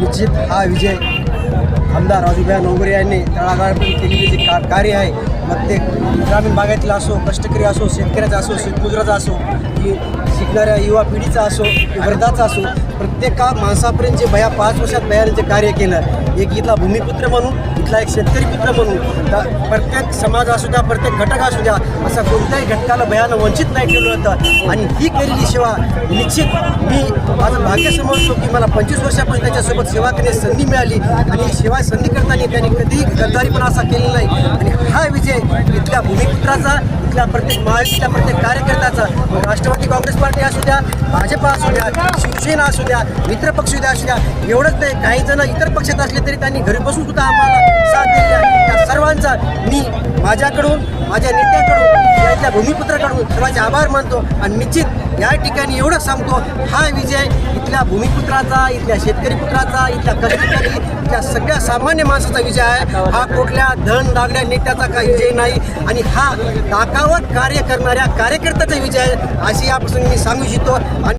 हा विजय आमदार राजूभाई नवगरे यांनी तळागाळातून केलेली जी का कार्य आहे मग ते ग्रामीण भागातील असो कष्टकरी असो शेतकऱ्याचा असो शेतमजुराचा असो की शिकणाऱ्या युवा पिढीचा असो वर्धाचा वृद्धाचा असो प्रत्येका माणसापर्यंत जे भया पाच वर्षात भयाने जे कार्य केलं एक इथला भूमिपुत्र म्हणून इथला एक शेतकरी पुत्र म्हणून तर प्रत्येक समाज असू द्या प्रत्येक घटक असू द्या असा कोणत्याही घटकाला भयानं वंचित नाही ठेवलं होतं. आणि ही केलेली सेवा निश्चित मी माझं भाग्य समजतो की मला पंचवीस वर्षापासून त्याच्यासोबत सेवा करण्याची संधी मिळाली. आणि सेवा संधी करताना त्यांनी कधीही गद्दारीपणा असा केलेला नाही. आणि हा विजय इथल्या भूमिपुत्राचा इथल्या प्रत्येक महायुतीच्या प्रत्येक कार्यकर्त्याचा भाजपा असू द्या शिवसेना असू द्या मित्र पक्ष द्या असू द्या एवढंच नाही काही जण इतर पक्षात असले तरी त्यांनी घरी बसून सुद्धा आम्हाला साथ दिली त्या सर्वांचा मी माझ्याकडून माझ्या नेत्याकडून या भूमिपुत्राकडून सर्वांचे आभार मानतो आणि निश्चित या ठिकाणी एवढं सांगतो हा विजय इथल्या भूमिपुत्राचा इथल्या शेतकरी पुत्राचा इथल्या कष्टकरी इथल्या सगळ्या सामान्य माणसाचा विजय आहे. हा कुठल्या धन दागड्या नेत्याचा काही विजय नाही आणि हा ताकावर कार्य करणाऱ्या कार्यकर्त्याचा विजय आहे अशी यापासून मी सांगू इच्छितो. आणि